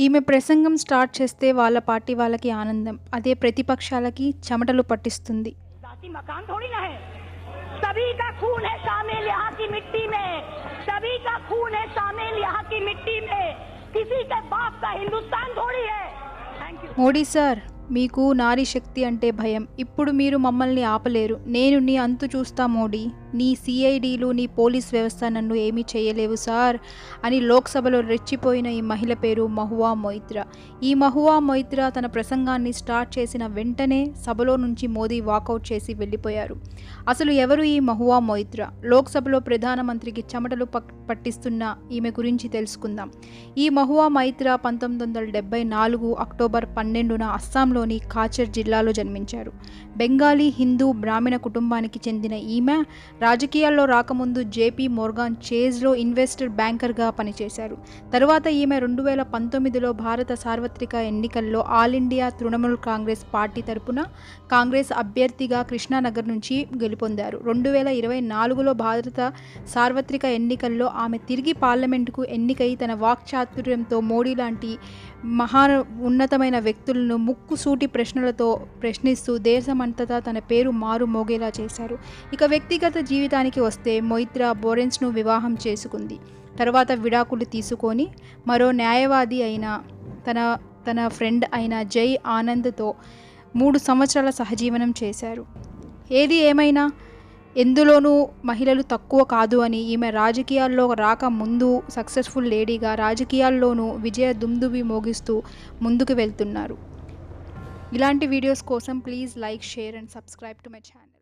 ఈమె ప్రసంగం స్టార్ట్ చేస్తే వాళ్ళ పార్టీ వాళ్ళకి ఆనందం. అదే ప్రతిపక్షాలకి చెమటలు పట్టిస్తుంది. మోడీ సార్ మీకు నారీ శక్తి అంటే భయం. ఇప్పుడు మీరు మమ్మల్ని ఆపలేరు. నేను నీ అంతు చూస్తా మోడీ. నీ సిఐడిలు నీ పోలీస్ వ్యవస్థ నన్ను ఏమీ చేయలేవు సార్ అని లోక్సభలో రెచ్చిపోయిన ఈ మహిళ పేరు మహువా మొయిత్రా. ఈ మహువా మొయిత్రా తన ప్రసంగాన్ని స్టార్ట్ చేసిన వెంటనే సభలో నుంచి మోదీ వాకౌట్ చేసి వెళ్ళిపోయారు. అసలు ఎవరు ఈ మహువా మొయిత్రా? లోక్సభలో ప్రధానమంత్రికి చెమటలు ప పట్టిస్తున్న ఈమె గురించి తెలుసుకుందాం. ఈ మహువా మైత్రా పంతొమ్మిది వందల డెబ్బై నాలుగు అక్టోబర్ పన్నెండున అస్సాంలోని కాచర్ జిల్లాలో జన్మించారు. బెంగాలీ హిందూ బ్రాహ్మణ కుటుంబానికి చెందిన ఈమె రాజకీయాల్లో రాకముందు జేపీ మోర్గాన్ చేజ్లో ఇన్వెస్టర్ బ్యాంకర్గా పనిచేశారు. తరువాత ఈమె రెండు వేల పంతొమ్మిదిలో భారత సార్వత్రిక ఎన్నికల్లో All India Trinamool Congress party తరపున కాంగ్రెస్ అభ్యర్థిగా కృష్ణానగర్ నుంచి గెలుపొందారు. రెండు వేల ఇరవై నాలుగులో భారత సార్వత్రిక ఎన్నికల్లో ఆమె తిరిగి పార్లమెంటుకు ఎన్నికై తన వాక్చాతుర్యంతో మోడీ లాంటి మహా ఉన్నతమైన వ్యక్తులను ముక్కుసూటి ప్రశ్నలతో ప్రశ్నిస్తూ దేశమంతటా తన పేరు మారు మోగేలా చేశారు. ఇక వ్యక్తిగత జీవితానికి వస్తే మొయిత్రా బోరెన్స్ను వివాహం చేసుకుంది. తర్వాత విడాకులు తీసుకొని మరో న్యాయవాది అయిన తన తన ఫ్రెండ్ అయిన జై ఆనంద్తో మూడు సంవత్సరాల సహజీవనం చేశారు. ఏది ఏమైనా ఎందులోనూ మహిళలు తక్కువ కాదు అని ఈమె రాజకీయాల్లో రాక ముందు సక్సెస్ఫుల్ లేడీగా రాజకీయాల్లోనూ విజయ దుమ్దుబి మోగిస్తూ ముందుకు వెళ్తున్నారు. ఇలాంటి వీడియోస్ కోసం please like share and subscribe to my channel.